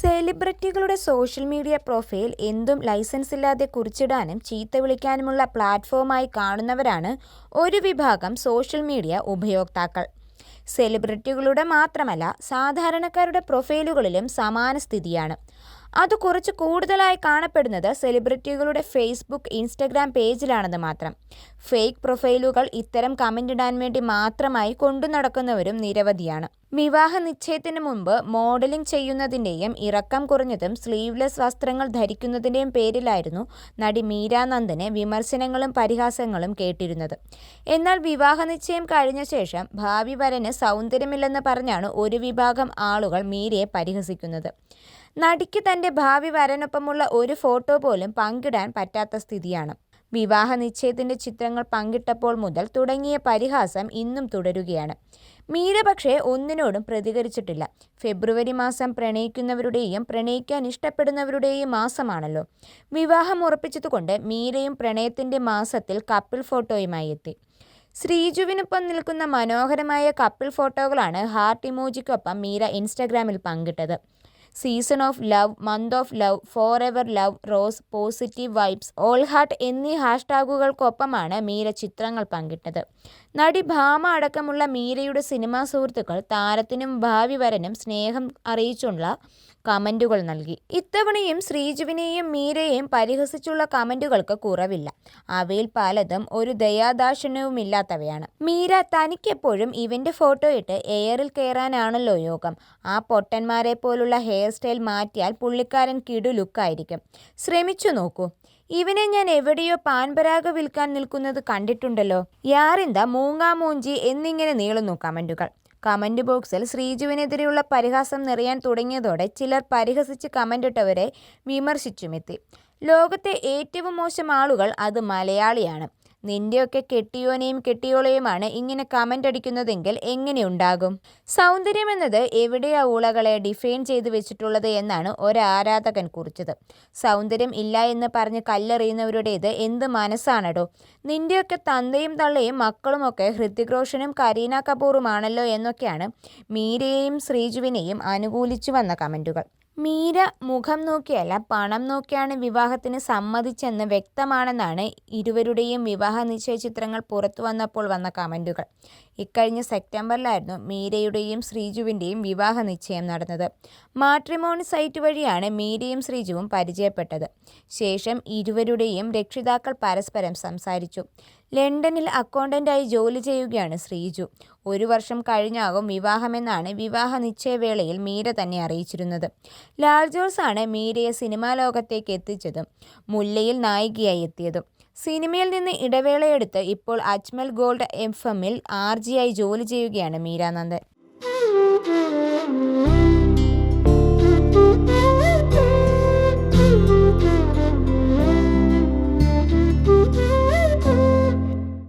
സെലിബ്രിറ്റികളുടെ social media profile എന്തും licence ഇല്ലാതെ കുറിച്ചിടാനും ചീത്ത വിളിക്കാനുമുള്ള പ്ലാറ്റ്ഫോമായി കാണുന്നവരാണ് ഒരു വിഭാഗം സോഷ്യൽ മീഡിയ ഉപയോക്താക്കൾ. സെലിബ്രിറ്റികളുടെ മാത്രമല്ല സാധാരണക്കാരുടെ പ്രൊഫൈലുകളിലും സമാന സ്ഥിതിയാണ്. അതു കുറച്ച് കൂടുതലായി കാണപ്പെടുന്നത് സെലിബ്രിറ്റികളുടെ ഫേസ്ബുക്ക്, ഇൻസ്റ്റഗ്രാം പേജിലാണെന്ന് മാത്രം. ഫേക്ക് പ്രൊഫൈലുകൾ ഇത്തരം കമന്റ് കമന്റിടാൻ വേണ്ടി മാത്രമായി കൊണ്ടു നടക്കുന്നവരും നിരവധിയാണ്. വിവാഹ നിശ്ചയത്തിന് മുമ്പ് മോഡലിംഗ് ചെയ്യുന്നതിന്റെയും ഇറക്കം കുറഞ്ഞതും സ്ലീവ്ലെസ് വസ്ത്രങ്ങൾ ധരിക്കുന്നതിന്റെയും പേരിലായിരുന്നു നടി മീര നന്ദന് വിമർശനങ്ങളും പരിഹാസങ്ങളും കേട്ടിരുന്നത്. എന്നാൽ വിവാഹ നിശ്ചയം കഴിഞ്ഞ ശേഷം ഭാവി വരന് സൗന്ദര്യമില്ലെന്ന് പറഞ്ഞാണ് ഒരു വിഭാഗം ആളുകൾ മീരയെ പരിഹസിക്കുന്നത്. നടിക്ക് തന്റെ ഭാവി വരനൊപ്പമുള്ള ഒരു ഫോട്ടോ പോലും പങ്കിടാൻ പറ്റാത്ത സ്ഥിതിയാണ്. വിവാഹ നിശ്ചയത്തിന്റെ ചിത്രങ്ങൾ പങ്കിട്ടപ്പോൾ മുതൽ തുടങ്ങിയ പരിഹാസം ഇന്നും തുടരുകയാണ്. മീര പക്ഷേ ഒന്നിനോടും പ്രതികരിച്ചിട്ടില്ല. ഫെബ്രുവരി മാസം പ്രണയിക്കുന്നവരുടെയും പ്രണയിക്കാൻ ഇഷ്ടപ്പെടുന്നവരുടെയും മാസമാണല്ലോ. വിവാഹം ഉറപ്പിച്ചതുകൊണ്ട് മീരയും പ്രണയത്തിന്റെ മാസത്തിൽ കപ്പിൾ ഫോട്ടോയുമായി എത്തി. ശ്രീജുവിനൊപ്പം നിൽക്കുന്ന മനോഹരമായ കപ്പിൾ ഫോട്ടോകളാണ് ഹാർട്ട് ഇമോജിക്കൊപ്പം മീര ഇൻസ്റ്റഗ്രാമിൽ പങ്കിട്ടത്. Season of love, month of love, forever love, rose, positive vibes, all heart എന്നീ ഹാഷ്ടാഗുകൾക്കൊപ്പമാണ് മീര ചിത്രങ്ങൾ പങ്കിട്ടത്. നടി ഭാമ അടക്കമുള്ള മീരയുടെ സിനിമാ സുഹൃത്തുക്കൾ താരത്തിനും ഭാവി വരനും സ്നേഹം അറിയിച്ചുള്ള കമന്റുകൾ നൽകി. ഇത്തവണയും ശ്രീജുവിനെയും മീരയെയും പരിഹസിച്ചുള്ള കമന്റുകൾക്ക് കുറവില്ല. അവയിൽ പലതും ഒരു ദയാദാർശനവുമില്ലാത്തവയാണ് മീര തനിക്കെപ്പോഴും ഇവന്റെ ഫോട്ടോയിട്ട് എയറിൽ കയറാനാണല്ലോ യോഗം. ആ പൊട്ടന്മാരെ പോലുള്ള ഹെയർ സ്റ്റൈൽ മാറ്റിയാൽ പുള്ളിക്കാരൻ കിടു ലുക്കായിരിക്കും. ശ്രമിച്ചു നോക്കൂ. ഇവനെ ഞാൻ എവിടെയോ പാൻപരാഗ വിൽക്കാൻ നിൽക്കുന്നത് കണ്ടിട്ടുണ്ടല്ലോ. യാറിന്താ മൂങ്ങാമൂഞ്ചി എന്നിങ്ങനെ നീളുന്നു കമന്റുകൾ. കമന്റ് ബോക്സിൽ ശ്രീജുവിനെതിരെയുള്ള പരിഹാസം നിറയാൻ തുടങ്ങിയതോടെ ചിലർ പരിഹസിച്ച് കമന്റിട്ടവരെ വിമർശിച്ചുമെത്തി. ലോകത്തെ ഏറ്റവും മോശം ആളുകൾ അത് മലയാളിയാണ്. നിന്റെയൊക്കെ കെട്ടിയോനെയും കെട്ടിയോളെയുമാണ് ഇങ്ങനെ കമന്റ് അടിക്കുന്നതെങ്കിൽ എങ്ങനെയുണ്ടാകും. സൗന്ദര്യമെന്നത് എവിടെയാ ഊളകളെ ഡിഫൈൻ ചെയ്ത് വെച്ചിട്ടുള്ളത് എന്നാണ് ഒരാരാധകൻ കുറിച്ചത്. സൗന്ദര്യം ഇല്ല എന്ന് പറഞ്ഞ് കല്ലെറിയുന്നവരുടേത് എന്ത് മനസ്സാണടോ നിന്റെയൊക്കെ തന്തയും തള്ളയും മക്കളുമൊക്കെ ഹൃത്തിക് റോഷനും കരീന കപൂറുമാണല്ലോ എന്നൊക്കെയാണ് മീരയെയും ശ്രീജുവിനെയും അനുകൂലിച്ചു വന്ന കമന്റുകൾ. മീര മുഖം നോക്കിയല്ല പണം നോക്കിയാണ് വിവാഹത്തിന് സമ്മതിച്ചെന്ന് വ്യക്തമാണെന്നാണ് ഇരുവരുടെയും വിവാഹ നിശ്ചയ ചിത്രങ്ങൾ പുറത്തു വന്നപ്പോൾ വന്ന കമന്റുകൾ ഇക്കഴിഞ്ഞ സെപ്റ്റംബറിലായിരുന്നു മീരയുടെയും ശ്രീജുവിന്റെയും വിവാഹ നിശ്ചയം നടന്നത്. മാട്രിമോണി സൈറ്റ് വഴിയാണ് മീരയും ശ്രീജുവും പരിചയപ്പെട്ടത്. ശേഷം ഇരുവരുടെയും രക്ഷിതാക്കൾ പരസ്പരം സംസാരിച്ചു. ലണ്ടനിൽ അക്കൗണ്ടന്റായി ജോലി ചെയ്യുകയാണ് ശ്രീജു. ഒരു വർഷം കഴിഞ്ഞാകും വിവാഹമെന്നാണ് വിവാഹ നിശ്ചയവേളയിൽ മീര തന്നെ അറിയിച്ചിരുന്നത്. ലാൽ ജോസാണ് മീരയെ സിനിമാ ലോകത്തേക്ക് എത്തിച്ചതും മുല്ലയിൽ നായികയായി എത്തിയതും. സിനിമയിൽ നിന്ന് ഇടവേളയെടുത്ത് ഇപ്പോൾ അജ്മൽ ഗോൾഡ് എഫ് എമ്മിൽ ആർ ജി ആയി ജോലി ചെയ്യുകയാണ് മീര നന്ദൻ.